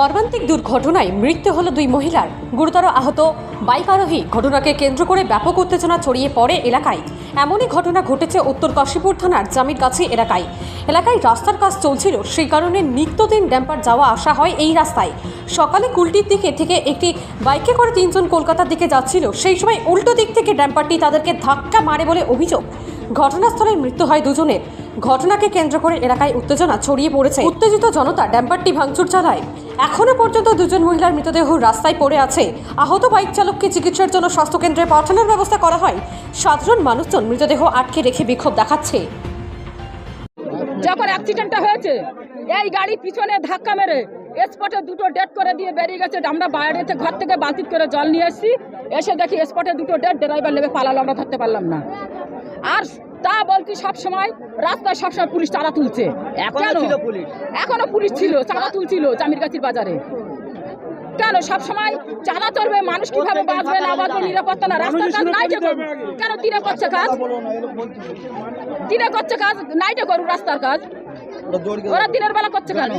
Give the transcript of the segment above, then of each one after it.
মর্মান্তিক দুর্ঘটনায় মৃত্যু হলো দুই মহিলার। গুরুতর আহত বাইক আরোহী ঘটনাকে কেন্দ্র করে ব্যাপক উত্তেজনা ছড়িয়ে পড়ে এলাকায়। এমনই ঘটনা ঘটেছে উত্তর কাশীপুর থানার জামিরগাছি এলাকায়। এলাকায় রাস্তার কাজ চলছিল, সেই কারণে নিত্যদিন ড্যাম্পার যাওয়া আসা হয় এই রাস্তায়। সকালে কুলটির দিকে থেকে একটি বাইকে করে তিনজন কলকাতার দিকে যাচ্ছিল, সেই সময় উল্টো দিক থেকে ড্যাম্পারটি তাদেরকে ধাক্কা মারে বলে অভিযোগ। ঘটনাস্থলে মৃত্যু হয় দুজনের। ঘটনাকে কেন্দ্র করে এলাকায় উত্তেজনা ছড়িয়ে পড়েছে। উত্তেজিত জনতা ড্যাম্পারটি ভাঙচুর চালায়। এখনও পর্যন্ত দুজন মহিলার মৃতদেহ রাস্তায় পড়ে আছে। আহত বাইক চালককে চিকিৎসার জন্য স্বাস্থ্যকেন্দ্রে পাঠানোর ব্যবস্থা করা হয়। সাধারণ মানুষজন মৃতদেহ আটকে রেখে বিক্ষোভ দেখাচ্ছে। যখন অ্যাক্সিডেন্টটা হয়েছে, এই গাড়ি পিছনে ধাক্কা মেরে স্পটে দুটো ডেট করে দিয়ে বেরিয়ে গেছে। আমরা বাইরেতে ঘর থেকে বালতি করে জল নিয়ে এসেছি। এসে দেখি স্পটে দুটো ডেট, ড্রাইভার নেবে পালালো, আমরা ধরতে পারলাম না। আর তা বলছি সব সময় রাস্তায় সবসময় পুলিশ চাঁদা তুলছে। এখনও? পুলিশ? ছিল চাঁদা তুলছিল জামিরগাছির বাজারে। কেন? সব সময় চাঁদা চলবে মানুষ কীভাবে বাঁচবে না বাঁচবে নিরাপত্তা না রাস্তার কাজ নাইটে করবে কেন তিনে করছে কাজ? দিনে করছে কাজ নাইটে করুক রাস্তার কাজ। ওরা দিনের বেলা করছে কেন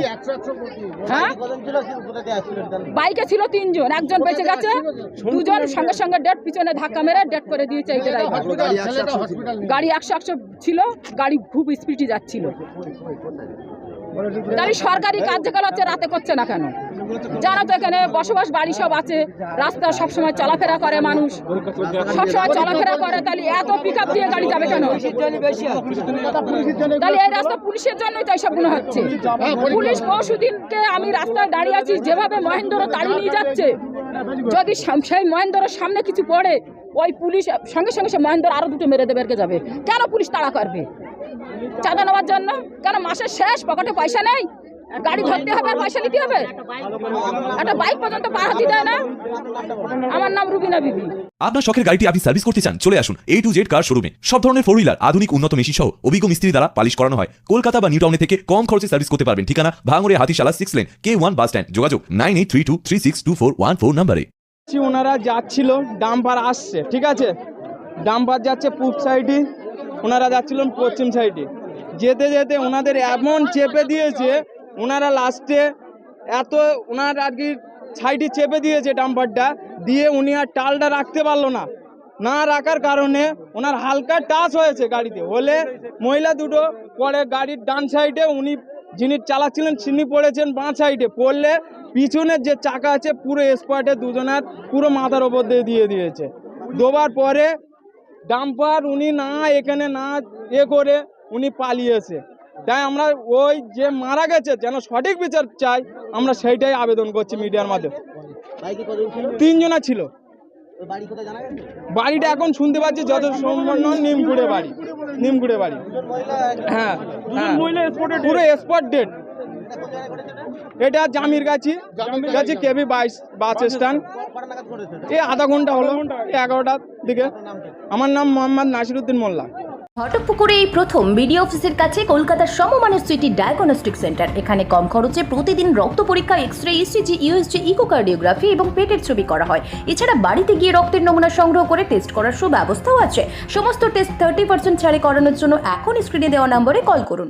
হ্যাঁ বাইকে ছিল তিনজন একজন বেঁচে গেছে দুজন সঙ্গে সঙ্গে ডেট পিছনে ধাক্কা মেরে ডেট করে দিয়েছে এই গাড়ি একশো একশো ছিল গাড়ি খুব স্পিডে যাচ্ছিল গাড়ি সরকারি কার্যকাল হচ্ছে রাতে করছে না কেন জানো তো এখানে বসবাস বাড়ি সব আছে, রাস্তা সবসময় চলাফেরা করে মানুষ। সবসময় চলাফেরা করে, তাহলে এত পিক দিয়ে গাড়ি যাবে কেন? তাহলে এই রাস্তা পুলিশের জন্যই তো এইসব মনে হচ্ছে। পুলিশ পরশুদিনকে আমি রাস্তায় দাঁড়িয়ে আছি, যেভাবে মহেন্দ্র তাড়িয়ে নিয়ে যাচ্ছে, যদি সেই মহেন্দ্রের সামনে কিছু পড়ে, ওই পুলিশ সঙ্গে সঙ্গে সে মহেন্দ্র আরও দুটো মেরে দেবে যাবে। কেন পুলিশ তাড়া করবে? চাঁদা নেওয়ার জন্য? কেন মাসের শেষ পকেটে পয়সা নেই? গাড়ি ধরতে হবে আর পয়সা নিতে হবে? একটা বাইক পর্যন্ত পার হতে দেয় না? আমার নাম রুবিনা বিবি। আপনার শখের গাড়িটি আপনি সার্ভিস করতে চান চলে আসুন এ টু জেড কার শোরুমে সব ধরনের ফোর হুইলার আধুনিক উন্নত মেশিন সহ অভিজ্ঞ মিস্ত্রি দ্বারা পালিশ করানো হয়। কলকাতা বা নিউ টাউনে থেকে কম খরচে সার্ভিস করতে পারবেন। ঠিকানা ভাঙড়ে হাতিশালা সিক্স লেন কে ওয়ান বাস স্ট্যান্ড যোগাযোগ nine eight three two three six two four one four নাম্বারে। ওনারা যাচ্ছিল ডাম্পার আসছে ঠিক আছে? ডাম্পার যাচ্ছে পূব সাইডে ওনারা যাচ্ছিলেন পশ্চিম সাইডে যেতে যেতে ওনাদের এমন চেপে দিয়েছে ওনারা লাস্টে এত ওনার আর কি সাইডে চেপে দিয়েছে ডাম্পারটা, দিয়ে উনি আর টালটা রাখতে পারল না। না রাখার কারণে ওনার হালকা টাচ হয়েছে গাড়িতে। হলে মহিলা দুটো পরে গাড়ির ডান সাইডে উনি যিনি চালাচ্ছিলেন তিনি পড়েছেন বাঁ সাইডে। পড়লে পিছনের যে চাকা আছে পুরো স্পটে দুজনের পুরো মাথার ওপর দিয়ে দিয়ে দিয়েছে। দোবার পরে ডাম্পার উনি না এখানে না এ করে উনি পালিয়েছে। তাই আমরা ওই যে মারা গেছে যেন সঠিক বিচার চাই আমরা সেইটাই আবেদন করছি মিডিয়ার মাধ্যমে। তিনজনা ছিল। বাড়িটা এখন শুনতে পাচ্ছি যত সম্পন্ন নিমকুড়ে বাড়ি নিমকুড়ে বাড়ি। হ্যাঁ হ্যাঁ। পুরো স্পট ডেট এটা জামির গাছি গাছি কেবি বাইশ বাস স্ট্যান্ড এই আধা ঘণ্টা হলো এগারোটার দিকে। আমার নাম মোহাম্মদ নাসিরুদ্দিন মোল্লা। ঘটকপুকুরে এই প্রথম বিডিও অফিসের কাছে কলকাতার সমমানের সিটি ডায়াগনস্টিক সেন্টার। এখানে কম খরচে প্রতিদিন রক্ত পরীক্ষা X ray ECG USG echocardiography এবং পেটের ছবি করা হয়। এছাড়া বাড়িতে গিয়ে রক্তের নমুনা সংগ্রহ করে টেস্ট করার সুব্যবস্থাও আছে। সমস্ত টেস্ট থার্টি পার্সেন্ট ছাড়ে করানোর জন্য এখন স্ক্রিনে দেওয়া নম্বরে কল করুন।